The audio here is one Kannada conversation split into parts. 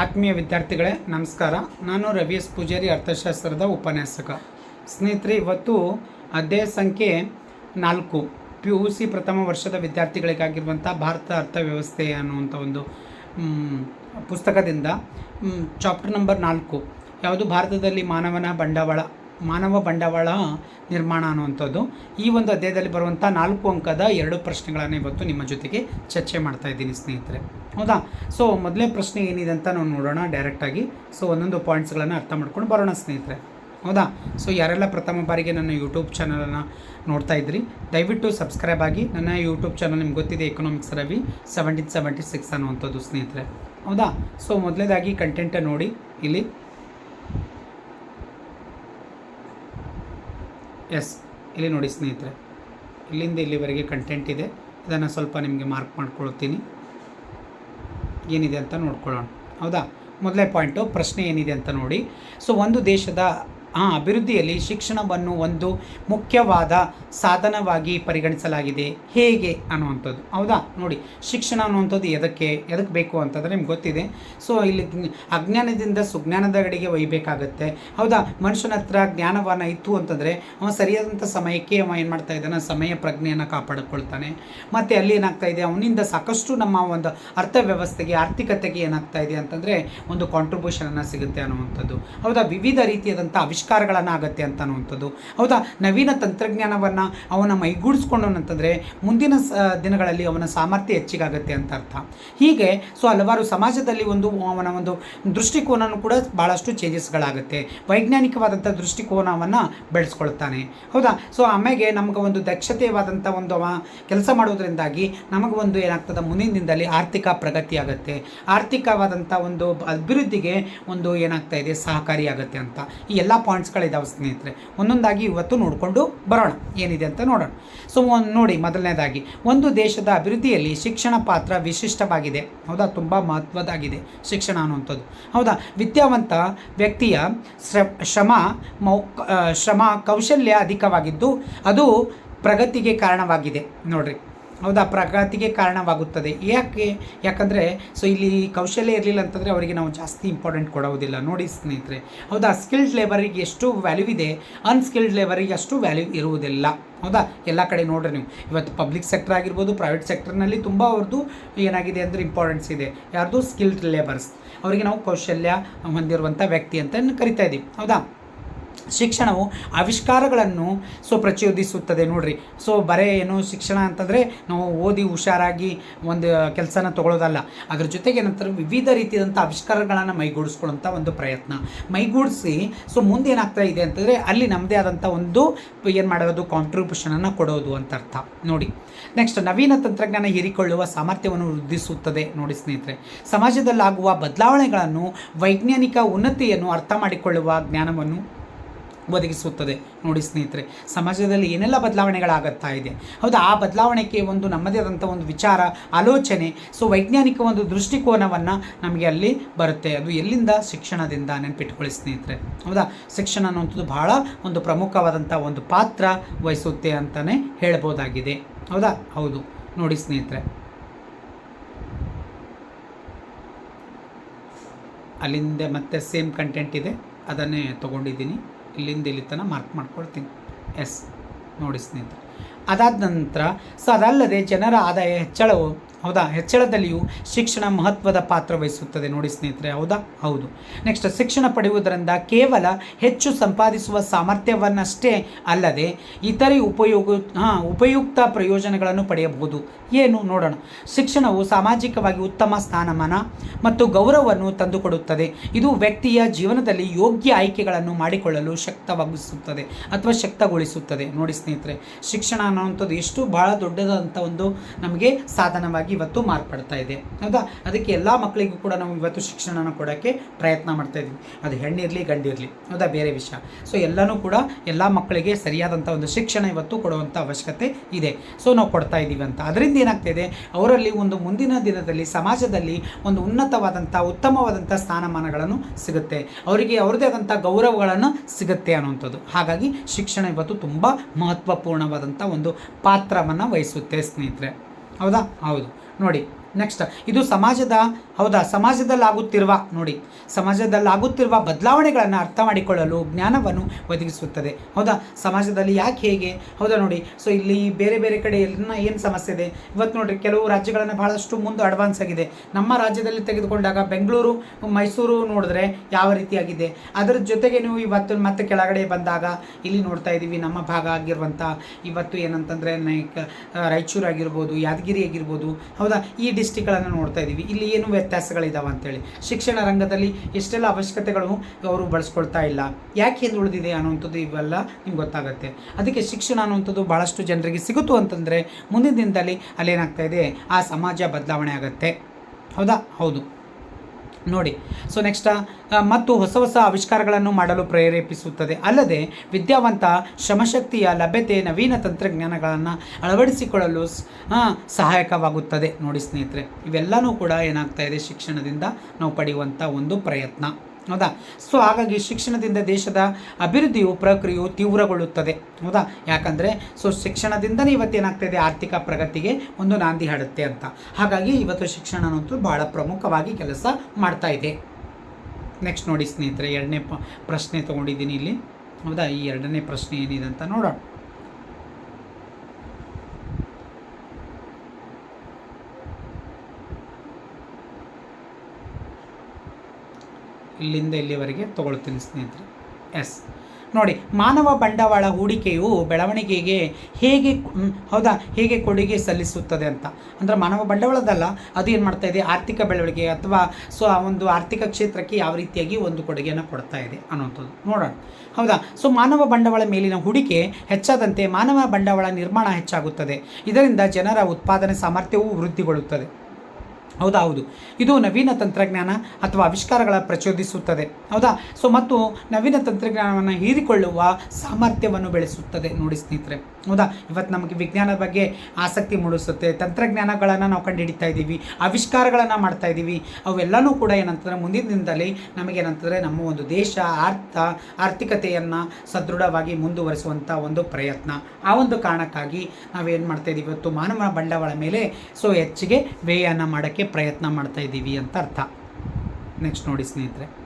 ಆತ್ಮೀಯ ವಿದ್ಯಾರ್ಥಿಗಳೇ, ನಮಸ್ಕಾರ. ನಾನು ರವಿ ಎಸ್ ಪೂಜಾರಿ, ಅರ್ಥಶಾಸ್ತ್ರದ ಉಪನ್ಯಾಸಕ. ಸ್ನೇಹಿತರೆ, ಇವತ್ತು ಅಧ್ಯಾಯ ಸಂಖ್ಯೆ ನಾಲ್ಕು, ಪಿ ಯು ಸಿ ಪ್ರಥಮ ವರ್ಷದ ವಿದ್ಯಾರ್ಥಿಗಳಿಗಾಗಿರುವಂಥ ಭಾರತ ಅರ್ಥವ್ಯವಸ್ಥೆ ಅನ್ನುವಂಥ ಒಂದು ಪುಸ್ತಕದಿಂದ ಚಾಪ್ಟರ್ ನಂಬರ್ ನಾಲ್ಕು. ಯಾವುದು ಭಾರತದಲ್ಲಿ ಮಾನವನ ಬಂಡವಾಳ? ಮಾನವ ಬಂಡವಾಳ ನಿರ್ಮಾಣ ಅನ್ನುವಂಥದ್ದು. ಈ ಒಂದು ಅಧ್ಯಾಯದಲ್ಲಿ ಬರುವಂಥ ನಾಲ್ಕು ಅಂಕದ ಎರಡು ಪ್ರಶ್ನೆಗಳನ್ನು ಇವತ್ತು ನಿಮ್ಮ ಜೊತೆಗೆ ಚರ್ಚೆ ಮಾಡ್ತಾ ಇದ್ದೀನಿ ಸ್ನೇಹಿತರೆ. ಹೌದಾ? ಸೊ ಮೊದಲನೇ ಪ್ರಶ್ನೆ ಏನಿದೆ ಅಂತ ನಾವು ನೋಡೋಣ ಡೈರೆಕ್ಟಾಗಿ ಸೊ ಒಂದೊಂದು ಪಾಯಿಂಟ್ಸ್ಗಳನ್ನು ಅರ್ಥ ಮಾಡ್ಕೊಂಡು ಬರೋಣ ಸ್ನೇಹಿತರೆ. ಹೌದಾ? ಸೊ ಯಾರೆಲ್ಲ ಪ್ರಥಮ ಬಾರಿಗೆ ನನ್ನ ಯೂಟ್ಯೂಬ್ ಚಾನಲನ್ನು ನೋಡ್ತಾ ಇದ್ರಿ, ದಯವಿಟ್ಟು ಸಬ್ಸ್ಕ್ರೈಬ್ ಆಗಿ. ನನ್ನ ಯೂಟ್ಯೂಬ್ ಚಾನಲ್ ನಿಮ್ಗೆ ಗೊತ್ತಿದೆ economics Ravi seventeen seventy six ಅನ್ನುವಂಥದ್ದು ಸ್ನೇಹಿತರೆ. ಹೌದಾ? ಸೊ ಮೊದಲೇದಾಗಿ ಕಂಟೆಂಟ ನೋಡಿ. ಇಲ್ಲಿ ಎಸ್, ಇಲ್ಲಿ ನೋಡಿ ಸ್ನೇಹಿತರೆ. ಇಲ್ಲಿಂದ ಇಲ್ಲಿವರೆಗೆ ಕಂಟೆಂಟ್ ಇದೆ. ಇದನ್ನು ಸ್ವಲ್ಪ ನಿಮಗೆ ಮಾರ್ಕ್ ಮಾಡ್ಕೊಳ್ತೀನಿ. ಏನಿದೆ ಅಂತ ನೋಡ್ಕೊಳ್ಳೋಣ. ಹೌದಾ? ಮೊದಲೇ ಪಾಯಿಂಟು ಪ್ರಶ್ನೆ ಏನಿದೆ ಅಂತ ನೋಡಿ. ಸೊ ಒಂದು ದೇಶದ ಆ ಅಭಿವೃದ್ಧಿಯಲ್ಲಿ ಶಿಕ್ಷಣವನ್ನು ಒಂದು ಮುಖ್ಯವಾದ ಸಾಧನವಾಗಿ ಪರಿಗಣಿಸಲಾಗಿದೆ. ಹೇಗೆ ಅನ್ನುವಂಥದ್ದು. ಹೌದಾ? ನೋಡಿ, ಶಿಕ್ಷಣ ಅನ್ನುವಂಥದ್ದು ಎದಕ್ಕೆ ಎದಕ್ಕೆ ಬೇಕು ಅಂತಂದರೆ ನಿಮ್ಗೆ ಗೊತ್ತಿದೆ. ಸೊ ಇಲ್ಲಿ ಅಜ್ಞಾನದಿಂದ ಸುಜ್ಞಾನದ ಕಡೆಗೆ ಒಯ್ಯಬೇಕಾಗತ್ತೆ ಹೌದಾ? ಮನುಷ್ಯನ ಹತ್ರ ಜ್ಞಾನವನ್ನ ಇತ್ತು ಅಂತಂದರೆ ಅವ ಸರಿಯಾದಂಥ ಸಮಯಕ್ಕೆ ಅವ ಏನು ಮಾಡ್ತಾ ಇದ್ದಾನೆ? ಸಮಯ ಪ್ರಜ್ಞೆಯನ್ನು ಕಾಪಾಡಿಕೊಳ್ತಾನೆ. ಮತ್ತು ಅಲ್ಲಿ ಏನಾಗ್ತಾ ಇದೆ? ಅವನಿಂದ ಸಾಕಷ್ಟು ನಮ್ಮ ಒಂದು ಅರ್ಥವ್ಯವಸ್ಥೆಗೆ, ಆರ್ಥಿಕತೆಗೆ ಏನಾಗ್ತಾ ಇದೆ ಅಂತಂದರೆ ಒಂದು ಕಾಂಟ್ರಿಬ್ಯೂಷನನ್ನು ಸಿಗುತ್ತೆ ಅನ್ನುವಂಥದ್ದು. ಹೌದಾ? ವಿವಿಧ ರೀತಿಯಾದಂಥ ಆಗತ್ತೆ ಅಂತ ಅನ್ನುವಂಥದ್ದು ಹೌದಾ? ನವೀನ ತಂತ್ರಜ್ಞಾನವನ್ನು ಅವನ ಮೈಗೂಡಿಸ್ಕೊಂಡು ಅಂತಂದರೆ ಮುಂದಿನ ಸ, ದಿನಗಳಲ್ಲಿ ಅವನ ಸಾಮರ್ಥ್ಯ ಹೆಚ್ಚಿಗಾಗತ್ತೆ ಅಂತ ಅರ್ಥ. ಹೀಗೆ ಸೊ ಹಲವಾರು ಸಮಾಜದಲ್ಲಿ ಒಂದು, ಅವನ ಒಂದು ದೃಷ್ಟಿಕೋನನೂ ಕೂಡ ಭಾಳಷ್ಟು ಚೇಂಜಸ್ಗಳಾಗುತ್ತೆ ವೈಜ್ಞಾನಿಕವಾದಂಥ ದೃಷ್ಟಿಕೋನವನ್ನು ಬೆಳೆಸ್ಕೊಳ್ತಾನೆ. ಹೌದಾ? ಸೊ ಆಮೇಲೆ ನಮಗೆ ಒಂದು ದಕ್ಷತೆವಾದಂಥ ಒಂದು ಅವ ಕೆಲಸ ಮಾಡೋದ್ರಿಂದಾಗಿ ನಮಗೆ ಒಂದು ಏನಾಗ್ತದೆ? ಮುಂದಿನ ದಿನದಲ್ಲಿ ಆರ್ಥಿಕ ಪ್ರಗತಿ ಆಗುತ್ತೆ. ಆರ್ಥಿಕವಾದಂಥ ಒಂದು ಅಭಿವೃದ್ಧಿಗೆ ಒಂದು ಏನಾಗ್ತಾ ಇದೆ? ಸಹಕಾರಿಯಾಗುತ್ತೆ ಅಂತ. ಈ ಎಲ್ಲ ಪಾಯಿಂಟ್ಸ್ಗಳಿದಾವೆ ಸ್ನೇಹಿತರೆ. ಒಂದೊಂದಾಗಿ ಇವತ್ತು ನೋಡಿಕೊಂಡು ಬರೋಣ. ಏನಿದೆ ಅಂತ ನೋಡೋಣ. ಸೊ ನೋಡಿ ಮೊದಲನೇದಾಗಿ. ಒಂದು ದೇಶದ ಅಭಿವೃದ್ಧಿಯಲ್ಲಿ ಶಿಕ್ಷಣ ಪಾತ್ರ ವಿಶಿಷ್ಟವಾಗಿದೆ. ಹೌದಾ? ತುಂಬ ಮಹತ್ವದಾಗಿದೆ ಶಿಕ್ಷಣ ಅನ್ನುವಂಥದ್ದು. ಹೌದಾ? ವಿದ್ಯಾವಂತ ವ್ಯಕ್ತಿಯ ಶ್ರ, ಶ್ರಮ, ಮೌ ಶ್ರಮ, ಕೌಶಲ್ಯ ಅಧಿಕವಾಗಿದ್ದು ಅದು ಪ್ರಗತಿಗೆ ಕಾರಣವಾಗಿದೆ. ನೋಡ್ರಿ. ಹೌದಾ ಪ್ರಗತಿಗೆ ಕಾರಣವಾಗುತ್ತದೆ. ಯಾಕೆ? ಯಾಕಂದರೆ ಸೊ ಇಲ್ಲಿ ಕೌಶಲ್ಯ ಇರಲಿಲ್ಲ ಅಂತಂದರೆ ಅವರಿಗೆ ನಾವು ಜಾಸ್ತಿ ಇಂಪಾರ್ಟೆಂಟ್ ಕೊಡೋದಿಲ್ಲ. ನೋಡಿ ಸ್ನೇಹಿತರೆ, ಹೌದಾ? ಸ್ಕಿಲ್ಡ್ ಲೇಬರಿಗೆ ಎಷ್ಟು ವ್ಯಾಲ್ಯೂ ಇದೆ? ಅನ್ಸ್ಕಿಲ್ಡ್ ಲೇಬರಿಗೆ ಅಷ್ಟು ವ್ಯಾಲ್ಯೂ ಇರುವುದಿಲ್ಲ. ಹೌದಾ? ಎಲ್ಲ ಕಡೆ ನೋಡ್ರಿ ನೀವು. ಇವತ್ತು ಪಬ್ಲಿಕ್ ಸೆಕ್ಟರ್ ಆಗಿರ್ಬೋದು ಪ್ರೈವೇಟ್ ಸೆಕ್ಟರ್ನಲ್ಲಿ ತುಂಬ ಅವ್ರದ್ದು ಏನಾಗಿದೆ ಅಂದರೆ ಇಂಪಾರ್ಟೆನ್ಸ್ ಇದೆ. ಯಾರ್ದು? ಸ್ಕಿಲ್ಡ್ ಲೇಬರ್ಸ್ ಅವರಿಗೆ ನಾವು ಕೌಶಲ್ಯ ಹೊಂದಿರುವಂಥ ವ್ಯಕ್ತಿ ಅಂತ ಕರಿತಾ ಇದ್ದೀವಿ ಹೌದಾ? ಶಿಕ್ಷಣವು ಆವಿಷ್ಕಾರಗಳನ್ನು ಸೊ ಪ್ರಚೋದಿಸುತ್ತದೆ. ನೋಡ್ರಿ, ಸೊ ಬರೇ ಏನು ಶಿಕ್ಷಣ ಅಂತಂದರೆ ನಾವು ಓದಿ ಹುಷಾರಾಗಿ ಒಂದು ಕೆಲಸನ ತಗೊಳ್ಳೋದಲ್ಲ ಅದ್ರ ಜೊತೆಗೆ ಏನಂತಾರೆ, ವಿವಿಧ ರೀತಿಯಾದಂಥ ಆವಿಷ್ಕಾರಗಳನ್ನು ಮೈಗೂಡಿಸ್ಕೊಳ್ಳೋಂಥ ಒಂದು ಪ್ರಯತ್ನ. ಮೈಗೂಡಿಸಿ, ಸೊ ಮುಂದೆ ಏನಾಗ್ತಾ ಇದೆ ಅಂತಂದರೆ ಅಲ್ಲಿ ನಮ್ಮದೇ ಆದಂಥ ಒಂದು ಏನು ಮಾಡೋದು ಕಾಂಟ್ರಿಬ್ಯೂಷನನ್ನು ಕೊಡೋದು ಅಂತ ಅರ್ಥ. ನೋಡಿ ನೆಕ್ಸ್ಟ್ ನವೀನ ತಂತ್ರಜ್ಞಾನ ಹೀರಿಕೊಳ್ಳುವ ಸಾಮರ್ಥ್ಯವನ್ನು ವೃದ್ಧಿಸುತ್ತದೆ. ನೋಡಿ ಸ್ನೇಹಿತರೆ, ಸಮಾಜದಲ್ಲಾಗುವ ಬದಲಾವಣೆಗಳನ್ನು ವೈಜ್ಞಾನಿಕ ಉನ್ನತಿಯನ್ನು ಅರ್ಥ ಮಾಡಿಕೊಳ್ಳುವ ಜ್ಞಾನವನ್ನು ಒದಗಿಸುತ್ತದೆ. ನೋಡಿ ಸ್ನೇಹಿತರೆ, ಸಮಾಜದಲ್ಲಿ ಏನೆಲ್ಲ ಬದಲಾವಣೆಗಳಾಗುತ್ತಾ ಇದೆ? ಹೌದಾ, ಆ ಬದಲಾವಣೆಗೆ ಒಂದು ನಮ್ಮದೇ ಆದಂಥ ಒಂದು ವಿಚಾರ, ಆಲೋಚನೆ, ಸೊ ವೈಜ್ಞಾನಿಕ ಒಂದು ದೃಷ್ಟಿಕೋನವನ್ನು ನಮಗೆ ಅಲ್ಲಿ ಬರುತ್ತೆ. ಅದು ಎಲ್ಲಿಂದ? ಶಿಕ್ಷಣದಿಂದ ನೆನಪಿಟ್ಕೊಳ್ಳಿ ಸ್ನೇಹಿತರೆ. ಹೌದಾ, ಶಿಕ್ಷಣ ಅನ್ನುವಂಥದ್ದು ಬಹಳ ಒಂದು ಪ್ರಮುಖವಾದಂಥ ಒಂದು ಪಾತ್ರ ವಹಿಸುತ್ತೆ ಅಂತಲೇ ಹೇಳ್ಬೋದಾಗಿದೆ. ಹೌದಾ, ಹೌದು. ನೋಡಿ ಸ್ನೇಹಿತರೆ. ಅಲ್ಲಿಂದ ಮತ್ತೆ ಸೇಮ್ ಕಂಟೆಂಟ್ ಇದೆ. ಅದನ್ನೇ ತೊಗೊಂಡಿದ್ದೀನಿ. ಇಲ್ಲಿಂದ ಇಲ್ಲಿ ತನಕ ಮಾರ್ಕ್ ಮಾಡ್ಕೊಳ್ತೀನಿ. ಎಸ್ ನೋಡಿ ಸ್ನೇಹಿತರೆ. ಅದಾದ ನಂತರ ಸೊ ಅದಲ್ಲದೆ ಜನರ ಆದಾಯ ಹೆಚ್ಚಳವು ಹೌದಾ? ಹೆಚ್ಚಳದಲ್ಲಿಯೂ ಶಿಕ್ಷಣ ಮಹತ್ವದ ಪಾತ್ರ ವಹಿಸುತ್ತದೆ ನೋಡಿ ಸ್ನೇಹಿತರೆ, ಹೌದಾ? ಹೌದು. ನೆಕ್ಸ್ಟ್ ಶಿಕ್ಷಣ ಪಡೆಯುವುದರಿಂದ ಕೇವಲ ಹೆಚ್ಚು ಸಂಪಾದಿಸುವ ಸಾಮರ್ಥ್ಯವನ್ನಷ್ಟೇ ಅಲ್ಲದೆ ಇತರೆ ಉಪಯೋಗ, ಹಾಂ, ಉಪಯುಕ್ತ ಪ್ರಯೋಜನಗಳನ್ನು ಪಡೆಯಬಹುದು. ಏನು ನೋಡೋಣ. ಶಿಕ್ಷಣವು ಸಾಮಾಜಿಕವಾಗಿ ಉತ್ತಮ ಸ್ಥಾನಮಾನ ಮತ್ತು ಗೌರವವನ್ನು ತಂದುಕೊಡುತ್ತದೆ. ಇದು ವ್ಯಕ್ತಿಯ ಜೀವನದಲ್ಲಿ ಯೋಗ್ಯ ಆಯ್ಕೆಗಳನ್ನು ಮಾಡಿಕೊಳ್ಳಲು ಶಕ್ತವಾಗಿಸುತ್ತದೆ ಅಥವಾ ಶಕ್ತಗೊಳಿಸುತ್ತದೆ. ನೋಡಿ ಸ್ನೇಹಿತರೆ, ಶಿಕ್ಷಣ ಅನ್ನುವಂಥದ್ದು ಎಷ್ಟು ಬಹಳ ದೊಡ್ಡದಾದಂಥ ಒಂದು ನಮಗೆ ಸಾಧನವಾಗಿ ಇವತ್ತು ಮಾರ್ಪಡ್ತಾ ಇದೆ. ಹೌದಾ? ಅದಕ್ಕೆ ಎಲ್ಲ ಮಕ್ಕಳಿಗೂ ಕೂಡ ನಾವು ಇವತ್ತು ಶಿಕ್ಷಣನ ಕೊಡೋಕ್ಕೆ ಪ್ರಯತ್ನ ಮಾಡ್ತಾ ಇದ್ವಿ. ಅದು ಹೆಣ್ಣಿರಲಿ, ಗಂಡಿರಲಿ. ಹೌದಾ? ಬೇರೆ ವಿಷಯ. ಸೊ ಎಲ್ಲನೂ ಕೂಡ ಎಲ್ಲ ಮಕ್ಕಳಿಗೆ ಸರಿಯಾದಂಥ ಒಂದು ಶಿಕ್ಷಣ ಇವತ್ತು ಕೊಡುವಂಥ ಅವಶ್ಯಕತೆ ಇದೆ. ಸೊ ನಾವು ಕೊಡ್ತಾ ಇದ್ದೀವಿ ಅಂತ. ಅದರಿಂದ ಏನಾಗ್ತಿದೆ ಅವರಲ್ಲಿ ಒಂದು ಮುಂದಿನ ದಿನದಲ್ಲಿ ಸಮಾಜದಲ್ಲಿ ಒಂದು ಉನ್ನತವಾದಂಥ ಉತ್ತಮವಾದಂಥ ಸ್ಥಾನಮಾನಗಳನ್ನು ಸಿಗುತ್ತೆ. ಅವರಿಗೆ ಅವ್ರದ್ದೇ ಆದಂಥ ಗೌರವಗಳನ್ನು ಸಿಗುತ್ತೆ ಅನ್ನುವಂಥದ್ದು. ಹಾಗಾಗಿ ಶಿಕ್ಷಣ ಇವತ್ತು ತುಂಬ ಮಹತ್ವಪೂರ್ಣವಾದಂಥ ಒಂದು ಪಾತ್ರವನ್ನು ವಹಿಸುತ್ತೆ ಸ್ನೇಹಿತರೆ. ಹೌದಾ? ಹೌದು. ನೋಡಿ ನೆಕ್ಸ್ಟ್ ಇದು ಸಮಾಜದ, ಹೌದಾ, ಸಮಾಜದಲ್ಲಾಗುತ್ತಿರುವ, ನೋಡಿ, ಸಮಾಜದಲ್ಲಾಗುತ್ತಿರುವ ಬದಲಾವಣೆಗಳನ್ನು ಅರ್ಥ ಮಾಡಿಕೊಳ್ಳಲು ಜ್ಞಾನವನ್ನು ಒದಗಿಸುತ್ತದೆ. ಹೌದಾ, ಸಮಾಜದಲ್ಲಿ ಯಾಕೆ ಹೇಗೆ? ಹೌದಾ, ನೋಡಿ ಸೊ ಇಲ್ಲಿ ಬೇರೆ ಬೇರೆ ಕಡೆ ಎಲ್ಲ ಏನು ಸಮಸ್ಯೆ ಇದೆ? ಇವತ್ತು ನೋಡಿರಿ, ಕೆಲವು ರಾಜ್ಯಗಳನ್ನು ಬಹಳಷ್ಟು ಮುಂದೆ ಅಡ್ವಾನ್ಸ್ ಆಗಿದೆ. ನಮ್ಮ ರಾಜ್ಯದಲ್ಲಿ ತೆಗೆದುಕೊಂಡಾಗ ಬೆಂಗಳೂರು, ಮೈಸೂರು ನೋಡಿದ್ರೆ ಯಾವ ರೀತಿಯಾಗಿದೆ? ಅದರ ಜೊತೆಗೆ ನೀವು ಇವತ್ತು ಮತ್ತೆ ಕೆಳಗಡೆ ಬಂದಾಗ, ಇಲ್ಲಿ ನೋಡ್ತಾ ಇದ್ದೀವಿ, ನಮ್ಮ ಭಾಗ ಆಗಿರುವಂಥ ಇವತ್ತು ಏನಂತಂದರೆ ನೈಕ್ ರಾಯಚೂರು ಆಗಿರ್ಬೋದು, ಯಾದಗಿರಿ ಆಗಿರ್ಬೋದು, ಹೌದಾ, ಈ ಡಿಸ್ಟಿಕ್ಗಳನ್ನು ನೋಡ್ತಾ ಇದ್ದೀವಿ ಇಲ್ಲಿ ಏನು ವ್ಯತ್ಯಾಸಗಳಿದ್ದಾವೆ ಅಂತೇಳಿ. ಶಿಕ್ಷಣ ರಂಗದಲ್ಲಿ ಎಷ್ಟೆಲ್ಲ ಅವಶ್ಯಕತೆಗಳು ಅವರು ಬಳಸ್ಕೊಳ್ತಾ ಇಲ್ಲ. ಯಾಕೆ ಹಿಂದೆ ಉಳಿದಿದೆ ಅನ್ನುವಂಥದ್ದು ಇವೆಲ್ಲ ನಿಮ್ಗೆ ಗೊತ್ತಾಗುತ್ತೆ. ಅದಕ್ಕೆ ಶಿಕ್ಷಣ ಅನ್ನುವಂಥದ್ದು ಭಾಳಷ್ಟು ಜನರಿಗೆ ಸಿಗುತ್ತು ಅಂತಂದರೆ ಮುಂದಿನ ದಿನದಲ್ಲಿ ಅಲ್ಲೇನಾಗ್ತಾ ಇದೆ? ಆ ಸಮಾಜ ಬದಲಾವಣೆ ಆಗುತ್ತೆ. ಹೌದಾ? ಹೌದು. ನೋಡಿ. ಸೊ ನೆಕ್ಸ್ಟ್ ಮತ್ತು ಹೊಸ ಹೊಸ ಆವಿಷ್ಕಾರಗಳನ್ನು ಮಾಡಲು ಪ್ರೇರೇಪಿಸುತ್ತದೆ. ಅಲ್ಲದೆ, ವಿದ್ಯಾವಂತ ಶ್ರಮಶಕ್ತಿಯ ಲಭ್ಯತೆ ನವೀನ ತಂತ್ರಜ್ಞಾನಗಳನ್ನು ಅಳವಡಿಸಿಕೊಳ್ಳಲು ಸಹಾಯಕವಾಗುತ್ತದೆ. ನೋಡಿ ಸ್ನೇಹಿತರೆ, ಇವೆಲ್ಲನೂ ಕೂಡ ಏನಾಗ್ತಾ ಇದೆ ಶಿಕ್ಷಣದಿಂದ ನಾವು ಪಡೆಯುವಂಥ ಒಂದು ಪ್ರಯತ್ನ. ಹೌದಾ? ಸೊ ಹಾಗಾಗಿ ಶಿಕ್ಷಣದಿಂದ ದೇಶದ ಅಭಿವೃದ್ಧಿಯು, ಪ್ರಕ್ರಿಯೆಯು ತೀವ್ರಗೊಳ್ಳುತ್ತದೆ. ಹೌದಾ? ಯಾಕಂದರೆ ಸೊ ಶಿಕ್ಷಣದಿಂದನೇ ಇವತ್ತೇನಾಗ್ತಾ ಇದೆ ಆರ್ಥಿಕ ಪ್ರಗತಿಗೆ ಒಂದು ನಾಂದಿ ಹಾಡುತ್ತೆ ಅಂತ. ಹಾಗಾಗಿ ಇವತ್ತು ಶಿಕ್ಷಣ ಅನ್ನೋದು ಬಹಳ ಪ್ರಮುಖವಾಗಿ ಕೆಲಸ ಮಾಡ್ತಾ ಇದೆ. ನೆಕ್ಸ್ಟ್ ನೋಡಿ ಸ್ನೇಹಿತರೆ, ಎರಡನೇ ಪ್ರಶ್ನೆ ತೊಗೊಂಡಿದ್ದೀನಿ ಇಲ್ಲಿ. ಹೌದಾ? ಈ ಎರಡನೇ ಪ್ರಶ್ನೆ ಏನಿದೆ ಅಂತ ನೋಡೋಣ. ಇಲ್ಲಿಂದ ಇಲ್ಲಿವರೆಗೆ ತಗೊಳ್ತೀನಿ ಸ್ನೇಹಿತರೆ. ಎಸ್ ನೋಡಿ, ಮಾನವ ಬಂಡವಾಳ ಹೂಡಿಕೆಯು ಬೆಳವಣಿಗೆಗೆ ಹೇಗೆ ಹೌದಾ? ಹೇಗೆ ಕೊಡುಗೆ ಸಲ್ಲಿಸುತ್ತದೆ ಅಂತ. ಅಂದರೆ ಮಾನವ ಬಂಡವಾಳದಲ್ಲ, ಅದು ಏನು ಮಾಡ್ತಾ ಇದೆ? ಆರ್ಥಿಕ ಬೆಳವಣಿಗೆ ಅಥವಾ ಸೊ, ಆ ಒಂದು ಆರ್ಥಿಕ ಕ್ಷೇತ್ರಕ್ಕೆ ಯಾವ ರೀತಿಯಾಗಿ ಒಂದು ಕೊಡುಗೆಯನ್ನು ಕೊಡ್ತಾ ಇದೆ ಅನ್ನೋಂಥದ್ದು ನೋಡೋಣ. ಹೌದಾ? ಸೊ, ಮಾನವ ಬಂಡವಾಳ ಮೇಲಿನ ಹೂಡಿಕೆ ಹೆಚ್ಚಾದಂತೆ ಮಾನವ ಬಂಡವಾಳ ನಿರ್ಮಾಣ ಹೆಚ್ಚಾಗುತ್ತದೆ. ಇದರಿಂದ ಜನರ ಉತ್ಪಾದನೆ ಸಾಮರ್ಥ್ಯವೂ ವೃದ್ಧಿಗೊಳ್ಳುತ್ತದೆ. ಹೌದಾ, ಹೌದು. ಇದು ನವೀನ ತಂತ್ರಜ್ಞಾನ ಅಥವಾ ಆವಿಷ್ಕಾರಗಳ ಪ್ರಚೋದಿಸುತ್ತದೆ. ಹೌದಾ? ಸೊ ಮತ್ತು ನವೀನ ತಂತ್ರಜ್ಞಾನವನ್ನು ಹೀರಿಕೊಳ್ಳುವ ಸಾಮರ್ಥ್ಯವನ್ನು ಬೆಳೆಸುತ್ತದೆ. ನೋಡಿ ಸ್ನೇಹಿತರೆ. ಹೌದಾ? ಇವತ್ತು ನಮಗೆ ವಿಜ್ಞಾನದ ಬಗ್ಗೆ ಆಸಕ್ತಿ ಮೂಡಿಸುತ್ತೆ. ತಂತ್ರಜ್ಞಾನಗಳನ್ನು ನಾವು ಕಂಡುಹಿಡಿತಾ ಇದ್ದೀವಿ. ಆವಿಷ್ಕಾರಗಳನ್ನು ಮಾಡ್ತಾ ಇದ್ದೀವಿ. ಅವೆಲ್ಲನೂ ಕೂಡ ಏನಂತಂದರೆ ಮುಂದಿನ ದಿನದಲ್ಲಿ ನಮಗೇನಂತಂದರೆ ನಮ್ಮ ಒಂದು ದೇಶ ಅರ್ಥ, ಆರ್ಥಿಕತೆಯನ್ನು ಸದೃಢವಾಗಿ ಮುಂದುವರಿಸುವಂಥ ಒಂದು ಪ್ರಯತ್ನ. ಆ ಒಂದು ಕಾರಣಕ್ಕಾಗಿ ನಾವೇನು ಮಾಡ್ತಾ ಇದ್ದೀವಿ? ಇವತ್ತು ಮಾನವ ಬಂಡವಾಳ ಮೇಲೆ ಸೊ ಹೆಚ್ಚಿಗೆ ವ್ಯಯನ ಮಾಡೋಕ್ಕೆ ಪ್ರಯತ್ನ ಮಾಡ್ತಾ ಇದ್ದೀವಿ ಅಂತ ಅರ್ಥ. ನೆಕ್ಸ್ಟ್ ನೋಡಿ ಸ್ನೇಹಿತರೆ.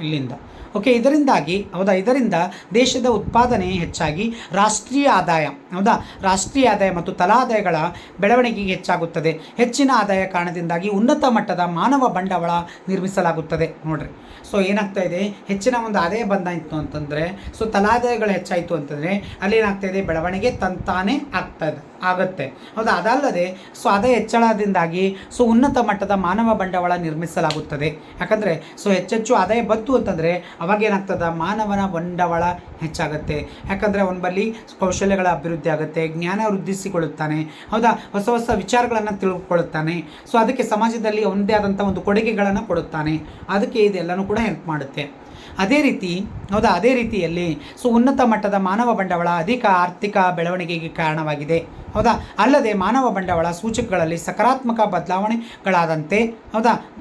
ಇಲ್ಲಿಂದ. ಓಕೆ ಇದರಿಂದಾಗಿ, ಹೌದಾ? ಇದರಿಂದ ದೇಶದ ಉತ್ಪಾದನೆ ಹೆಚ್ಚಾಗಿ ರಾಷ್ಟ್ರೀಯ ಆದಾಯ, ಹೌದಾ? ರಾಷ್ಟ್ರೀಯ ಆದಾಯ ಮತ್ತು ತಲಾ ಆದಾಯಗಳ ಬೆಳವಣಿಗೆಗೆ ಹೆಚ್ಚಾಗುತ್ತದೆ. ಹೆಚ್ಚಿನ ಆದಾಯ ಕಾರಣದಿಂದಾಗಿ ಉನ್ನತ ಮಟ್ಟದ ಮಾನವ ಬಂಡವಾಳ ನಿರ್ಮಿಸಲಾಗುತ್ತದೆ. ನೋಡ್ರಿ. ಸೊ ಏನಾಗ್ತಾ ಇದೆ? ಹೆಚ್ಚಿನ ಒಂದು ಆದಾಯ ಬಂದಾಯಿತು ಅಂತಂದರೆ ಸೊ ತಲಾದಾಯಗಳು ಹೆಚ್ಚಾಯಿತು ಅಂತಂದರೆ, ಅಲ್ಲಿ ಏನಾಗ್ತಾ ಇದೆ? ಬೆಳವಣಿಗೆ ತಂತಾನೇ ಆಗ್ತದೆ ಆಗುತ್ತೆ. ಹೌದಾ? ಅದಲ್ಲದೆ ಸೊ ಆದಾಯ ಹೆಚ್ಚಳದಿಂದಾಗಿ ಸೊ ಉನ್ನತ ಮಟ್ಟದ ಮಾನವ ಬಂಡವಾಳ ನಿರ್ಮಿಸಲಾಗುತ್ತದೆ. ಯಾಕಂದರೆ ಸೊ ಹೆಚ್ಚೆಚ್ಚು ಆದಾಯ ಬಂತು ಅಂತಂದರೆ ಅವಾಗ ಏನಾಗ್ತದ? ಮಾನವನ ಬಂಡವಾಳ ಹೆಚ್ಚಾಗುತ್ತೆ. ಯಾಕಂದರೆ ಅವನ ಬಳಿ ಕೌಶಲ್ಯಗಳ ಅಭಿವೃದ್ಧಿ ಆಗುತ್ತೆ, ಜ್ಞಾನ ವೃದ್ಧಿಸಿಕೊಳ್ಳುತ್ತಾನೆ. ಹೌದಾ? ಹೊಸ ಹೊಸ ವಿಚಾರಗಳನ್ನು ತಿಳ್ಕೊಳ್ಳುತ್ತಾನೆ. ಸೊ ಅದಕ್ಕೆ ಸಮಾಜದಲ್ಲಿ ಅವನದೇ ಆದಂಥ ಒಂದು ಕೊಡುಗೆಗಳನ್ನು ಕೊಡುತ್ತಾನೆ. ಅದಕ್ಕೆ ಇದೆಲ್ಲನೂ ಕೂಡ ಹೆಲ್ಪ್ ಮಾಡುತ್ತೆ. ಅದೇ ರೀತಿ, ಹೌದಾ? ಅದೇ ರೀತಿಯಲ್ಲಿ ಸೊ ಉನ್ನತ ಮಟ್ಟದ ಮಾನವ ಬಂಡವಾಳ ಅಧಿಕ ಆರ್ಥಿಕ ಬೆಳವಣಿಗೆಗೆ ಕಾರಣವಾಗಿದೆ. ಹೌದಾ? ಅಲ್ಲದೆ ಮಾನವ ಬಂಡವಾಳ ಸೂಚಕಗಳಲ್ಲಿ ಸಕಾರಾತ್ಮಕ ಬದಲಾವಣೆಗಳಾದಂತೆ, ಹೌದಾ?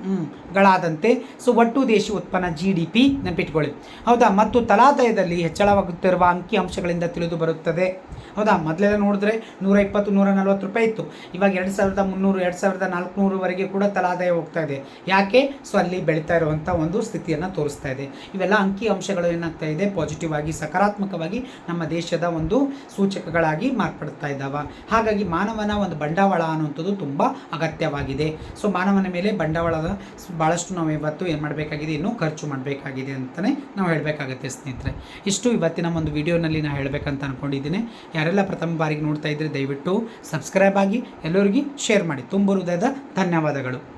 ಗಳಾದಂತೆ ಸೊ ಒಟ್ಟು ದೇಶಿ ಉತ್ಪನ್ನ ಜಿ ಡಿ ಪಿ ನೆನಪಿಟ್ಕೊಳ್ಳಿ. ಹೌದಾ? ಮತ್ತು ತಲಾದಾಯದಲ್ಲಿ ಹೆಚ್ಚಳವಾಗುತ್ತಿರುವ ಅಂಕಿಅಂಶಗಳಿಂದ ತಿಳಿದು ಬರುತ್ತದೆ. ಹೌದಾ? ಮೊದಲೆಲ್ಲ ನೋಡಿದ್ರೆ ನೂರ ಇಪ್ಪತ್ತು ನೂರ ನಲ್ವತ್ತು ರೂಪಾಯಿ ಇತ್ತು. ಇವಾಗ ಎರಡು ಸಾವಿರದ ಮುನ್ನೂರು, ಎರಡು ಸಾವಿರದ ನಾಲ್ಕುನೂರವರೆಗೆ ಕೂಡ ತಲಾದಾಯ ಹೋಗ್ತಾ ಇದೆ. ಯಾಕೆ? ಸೊ ಅಲ್ಲಿ ಬೆಳೀತಾ ಇರುವಂಥ ಒಂದು ಸ್ಥಿತಿಯನ್ನು ತೋರಿಸ್ತಾ ಇದೆ. ಇವೆಲ್ಲ ಅಂಕಿ ಅಂಶಗಳು ಏನಾಗ್ತಾ ಇದೆ? ಪಾಸಿಟಿವ್ ಆಗಿ, ಸಕಾರಾತ್ಮಕವಾಗಿ ನಮ್ಮ ದೇಶದ ಒಂದು ಸೂಚಕಗಳಾಗಿ ಮಾರ್ಪಡ್ತಾ ಇದ್ದಾವೆ. ಹಾಗಾಗಿ ಮಾನವನ ಒಂದು ಬಂಡವಾಳ ಅನ್ನುವಂಥದ್ದು ತುಂಬ ಅಗತ್ಯವಾಗಿದೆ. ಸೊ ಮಾನವನ ಮೇಲೆ ಬಂಡವಾಳದ ಭಾಳಷ್ಟು ನಾವು ಇವತ್ತು ಏನು ಮಾಡಬೇಕಾಗಿದೆ, ಇನ್ನೂ ಖರ್ಚು ಮಾಡಬೇಕಾಗಿದೆ ಅಂತಲೇ ನಾವು ಹೇಳಬೇಕಾಗತ್ತೆ ಸ್ನೇಹಿತರೆ. ಇಷ್ಟು ಇವತ್ತಿನ ಒಂದು ವಿಡಿಯೋನಲ್ಲಿ ನಾನು ಹೇಳಬೇಕಂತ ಅಂದ್ಕೊಂಡಿದ್ದೀನಿ ಯಾರೆಲ್ಲ ಪ್ರಥಮ ಬಾರಿಗೆ ನೋಡ್ತಾ ಇದ್ದರೆ ದಯವಿಟ್ಟು ಸಬ್ಸ್ಕ್ರೈಬ್ ಆಗಿ ಎಲ್ಲರಿಗೂ ಶೇರ್ ಮಾಡಿ. ತುಂಬ ಹೃದಯದ ಧನ್ಯವಾದಗಳು.